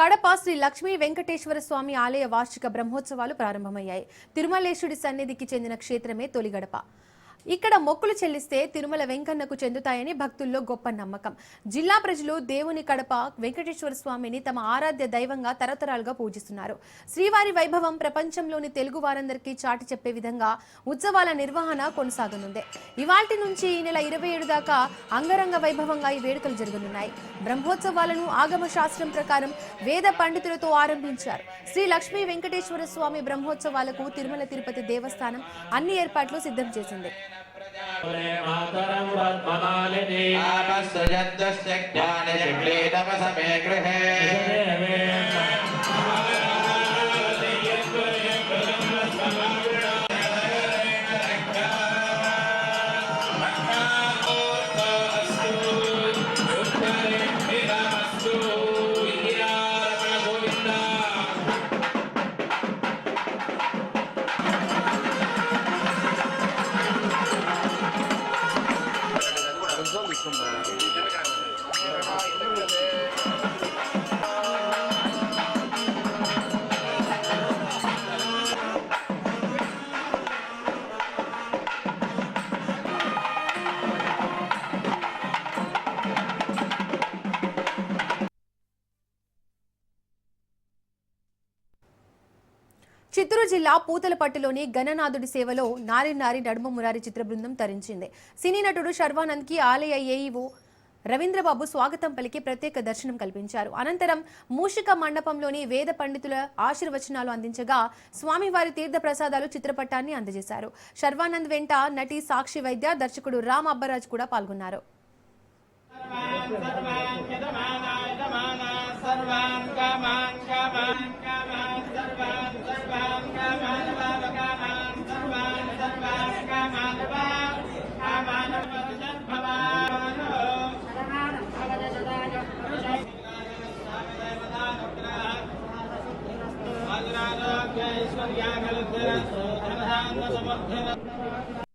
కడప శ్రీ లక్ష్మీ వెంకటేశ్వర స్వామి ఆలయ వార్షిక బ్రహ్మోత్సవాలు ప్రారంభమయ్యాయి. తిరుమలేశ్వరి సన్నిధికి చెందిన క్షేత్రమే తొలిగడప ఇక్కడ మొక్కులు చెల్లిస్తే తిరుమల వెంకన్నకు చెందుతాయని భక్తుల్లో గొప్ప నమ్మకం. జిల్లా ప్రజలు దేవుని కడప వెంకటేశ్వర స్వామిని తమ ఆరాధ్య దైవంగా తరతరాలుగా పూజిస్తున్నారు. శ్రీవారి వైభవం ప్రపంచంలోని తెలుగు వారందరికీ చాటి చెప్పే విధంగా ఉత్సవాల నిర్వహణ కొనసాగనుంది. ఇవాటి నుంచి ఈ నెల ఇరవై ఏడు దాకా అంగరంగ వైభవంగా ఈ వేడుకలు జరగనున్నాయి. బ్రహ్మోత్సవాలను ఆగమ శాస్త్రం ప్రకారం వేద పండితులతో ఆరంభించారు. శ్రీ లక్ష్మీ వెంకటేశ్వర స్వామి బ్రహ్మోత్సవాలకు తిరుమల తిరుపతి దేవస్థానం అన్ని ఏర్పాట్లు సిద్ధం చేసింది. कुले मातरं पद्ममालिनी आपस्सुजद्दस्य ज्ञानचक्ले तपसमे गृहे। చిత్తూరు జిల్లా పూతలపట్టులోని గణనాథుడి సేవలో నారి నారి నడుమ మురారి చిత్ర బృందం తరించింది. సినీ నటుడు శర్వానంద్కి ఆలయ ఏఈఓ రవీంద్రబాబు స్వాగతం పలికి ప్రత్యేక దర్శనం కల్పించారు. అనంతరం మూషిక మండపంలోని వేద పండితుల ఆశీర్వచనాలు అందించగా స్వామివారి తీర్థ ప్రసాదాలు చిత్రపటాన్ని అందజేశారు. శర్వానంద్ వెంట నటి సాక్షి వైద్య దర్శకుడు రామ్ అబ్బరాజ్ కూడా పాల్గొన్నారు. సర్వాన్ కామాన్ కామాన్ సర్వాన్ సర్వాన్ కామాన్ కామాన్ భవాన్ ఐశ్వర్యాగల సమర్థన